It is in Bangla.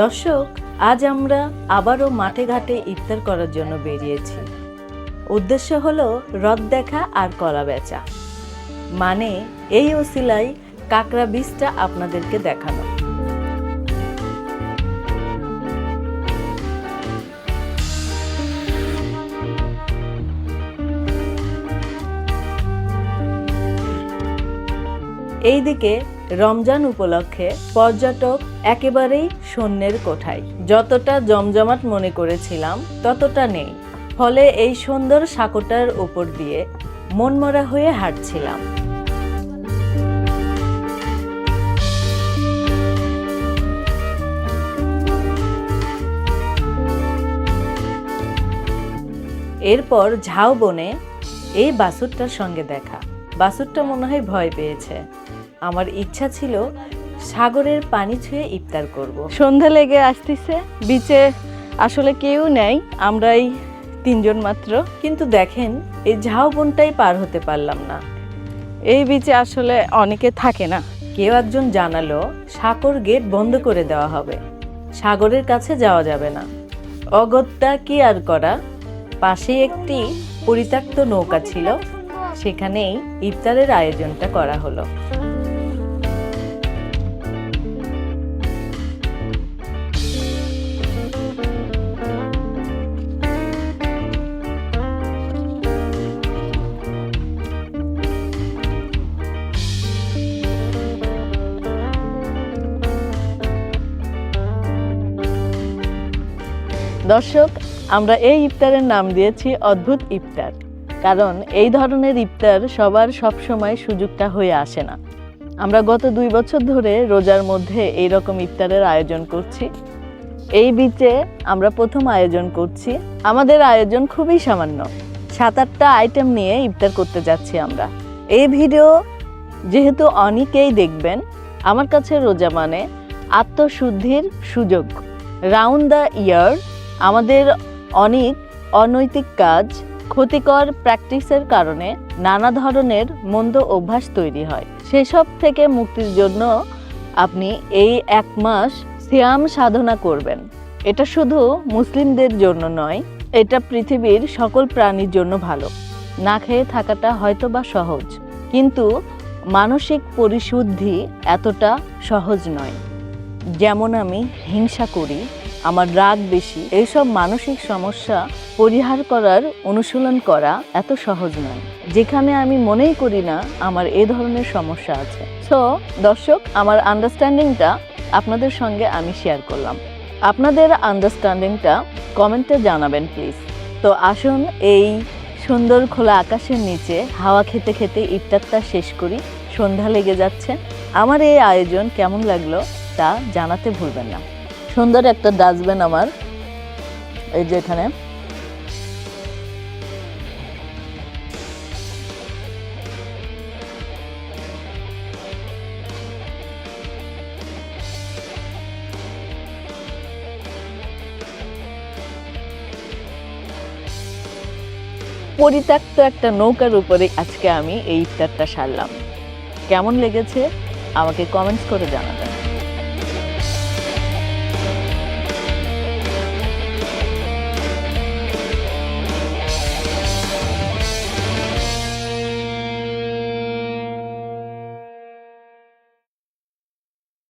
দর্শক, আজ আমরা আবারও মাঠে ঘাটে ইফতার করার জন্য বেরিয়েছি। উদ্দেশ্য হলো হ্রদ দেখা আর কলা বেচা। মানে এই ওসিলায় কাঁকড়া বীজটা আপনাদেরকে দেখানো। এইদিকে রমজান উপলক্ষে পর্যটক একেবারেই শূন্যের কোঠায়। যতটা জমজমাট মনে করেছিলাম, ততটা নেই। ফলে এই সুন্দর সাঁকোটার উপর দিয়ে মনমরা হয়ে হাঁটছিলাম। এরপর ঝাউ বনে এই বাসুরটার সঙ্গে দেখা। বাসুরটা মনে হয় ভয় পেয়েছে। আমার ইচ্ছা ছিল সাগরের পানি ছুঁয়ে ইফতার করব। সন্ধ্যা লেগে আসতেছে বিচে আসলে কেউ নেই আমরাই তিনজন মাত্র। কিন্তু দেখেন এই ঝাউ বনটাই পার হতে পারলাম না। এই বিচে আসলে অনেকে থাকে না। কেউ একজন জানালো সাগর গেট বন্ধ করে দেওয়া হবে। সাগরের কাছে যাওয়া যাবে না। অগত্যা কি আর করা? পাশে একটি পরিত্যক্ত নৌকা ছিল। সেখানেই ইফতারের আয়োজনটা করা হলো। দর্শক, আমরা এই ইফতারের নাম দিয়েছি অদ্ভুত ইফতার। কারণ এই ধরনের ইফতার সবার সব সময় সুযোগটা হয়ে আসে না। আমরা গত দুই বছর ধরে রোজার মধ্যে এই রকম ইফতারের আয়োজন করছি। এই বিচে আমরা প্রথম আয়োজন করছি। আমাদের আয়োজন খুবই সামান্য। সাত আটটা আইটেম নিয়ে ইফতার করতে যাচ্ছি আমরা। এই ভিডিও যেহেতু অনেকেই দেখবেন, আমার কাছে রোজা মানে আত্মশুদ্ধির সুযোগ। রাউন্ড দ্য ইয়ার আমাদের অনেক অনৈতিক কাজ, ক্ষতিকর প্র্যাকটিসের কারণে নানা ধরনের মন্দ অভ্যাস তৈরি হয়। সেসব থেকে মুক্তির জন্য আপনি এই এক মাস সিয়াম সাধনা করবেন। এটা শুধু মুসলিমদের জন্য নয়, এটা পৃথিবীর সকল প্রাণীর জন্য ভালো। না খেয়ে থাকাটা হয়তো বা সহজ, কিন্তু মানসিক পরিশুদ্ধি এতটা সহজ নয়। যেমন আমি হিংসা করি আমার রাগ বেশি, এইসব মানসিক সমস্যা পরিহার করার অনুশীলন করা এত সহজ নয়। যেখানে আমি মনেই করি না আমার এ ধরনের সমস্যা আছে। সো দর্শক, আমার আন্ডারস্ট্যান্ডিংটা আপনাদের সঙ্গে আমি শেয়ার করলাম। আপনাদের আন্ডারস্ট্যান্ডিংটা কমেন্টে জানাবেন প্লিজ তো আসুন এই সুন্দর খোলা আকাশের নিচে হাওয়া খেতে খেতে ইফতারটা শেষ করি। সন্ধ্যা লেগে যাচ্ছে। আমার এই আয়োজন কেমন লাগল তা জানাতে ভুলবেন না। সুন্দর একটা ডাস্টবিন আমার। এই যে এখানে। পরিত্যক্ত একটা নৌকার উপরে আজকে আমি এই ইফতারটা সারলাম। কেমন লেগেছে? আমাকে কমেন্টস করে জানাবেন।